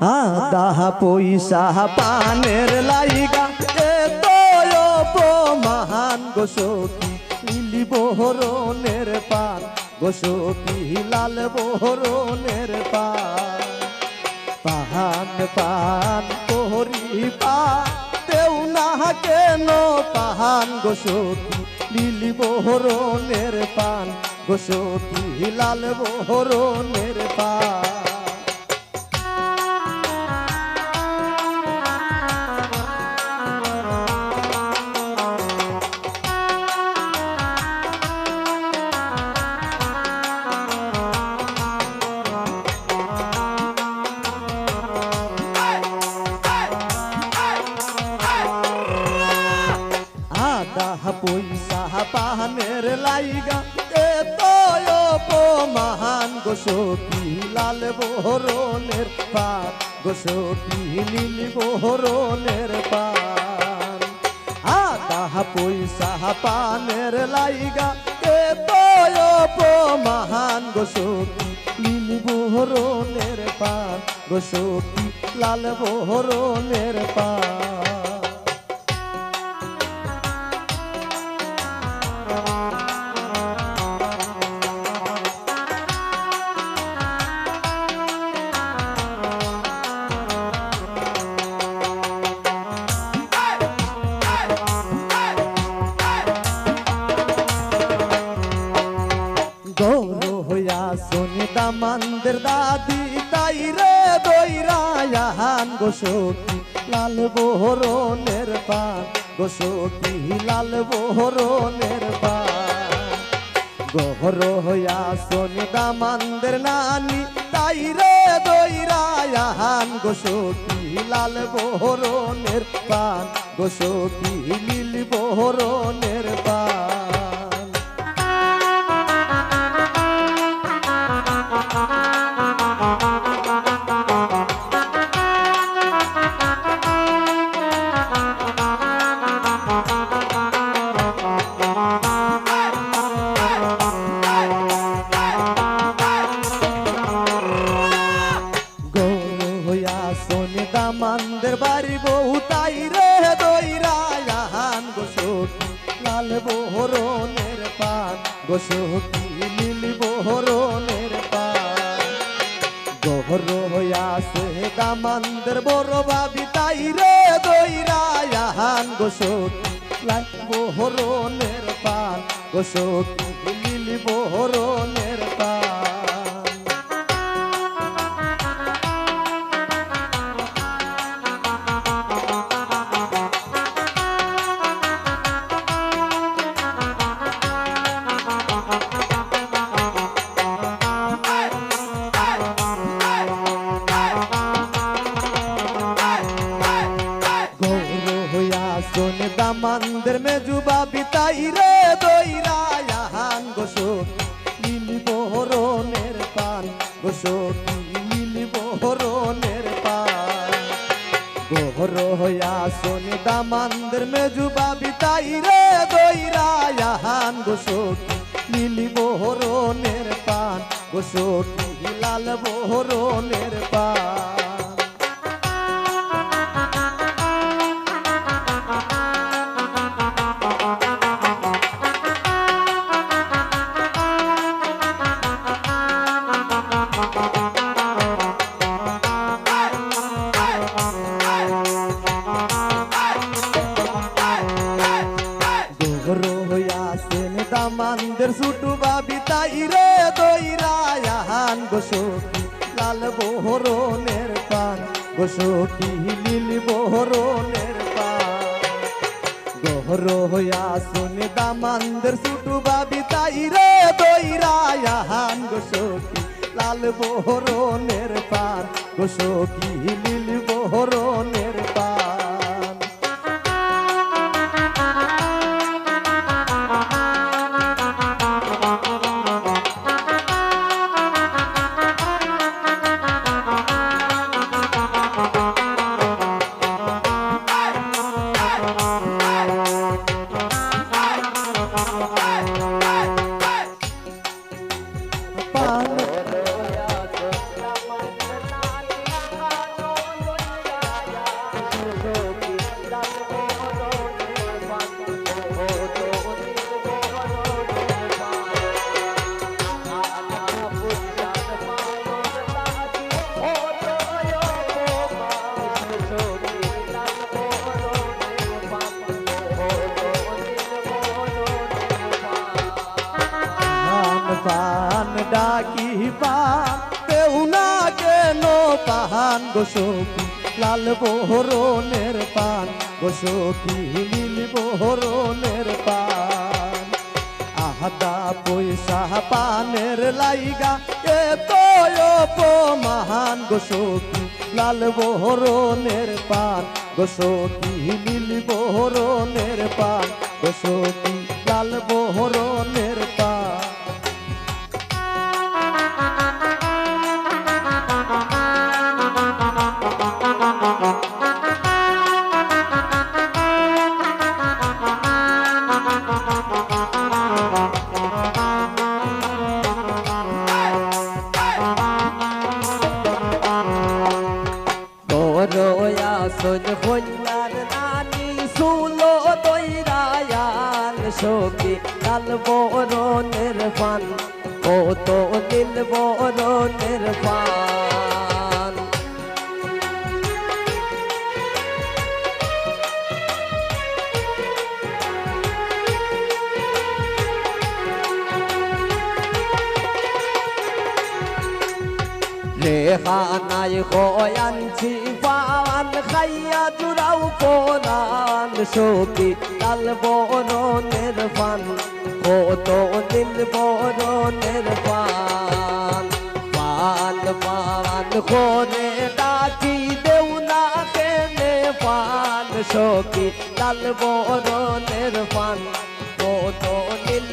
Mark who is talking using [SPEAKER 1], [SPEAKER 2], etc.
[SPEAKER 1] আদা পয়সা পানের লাইগা, এ মহান গো সখী নীলি বহরণের পান গো সখী লাল বহরণের পান। পাহান পান তোহরি পান দেও না কেন পাহান গো সখী নীলি বহরণের পান গো সখী লাল বহরণের পয়সা পাহানের লাইগা, এ তো মহান গোসকি লাল বহরণের পান গোসকি নীল বহরণের পান আদা পয়সা পানের লাইগা, এ তো মহান গোসকি নীল বহরণের পান গোসকি লাল বহরণের পান দামান্দের দাদি তাই রে দৈরায়ান গোসকি লাল বহরণের পান গোসকি লাল বহরণের পান। গহর হইয়া শোনে দামান্দের নানি তাই রে দৈরায়ান গোসকি লাল বহরণের পান গোসকি লীল বহরণের পান বাড়ি বউ তাই রে দৈরায়ান গোসকি লাল বহরণের পান গোসকি নীল বহরণের পান? গহর সে দামান্দের বড় ভাবি তাই রে দৈরায়ান গোসকি লাল বহরণের পান গোসকি দামান্দের মেজুবা বিতাই রে দৈরায়ান গোসকি নীলি পান গোসকি নীলি বহরণের পান। গহর হইয়া শোনে দামান্দের মেজুবা বিতাই রে দৈরায়ান গোসকি নীলি পান গোসকি লাল বহরণের পান লাল বহরণের পান গোসকি নীল বহরণের পান গহর হইয়া শুনে দামান্দের সুটু বাবি, তাই রে দৈরায়ান গোসকি লাল বহরণের পান গোসকি নীল বহরণের ডাকিবা, কেউ না কেন পাহান গোসকি লাল বহরণের পান। গোসকি নীল বহরণের পান। আহাদা পয়সা পানের লাইগা, এ তো অপমান গোসকি লাল বহরণের পান। গোসকি নীল বহরণের পান। গোসকি
[SPEAKER 2] দইরায়ান সখী লাল বরণের পান ও তো নীল বরণের পান রেহানাই হয়ানছি পান, খাইয়া জুড়াও পরান সখী লাল বরণের পান কত নীল বরণের পান। পান পান করে ডাকি, দেউ না কেনে পান সখী লাল বরণের পান কত নীল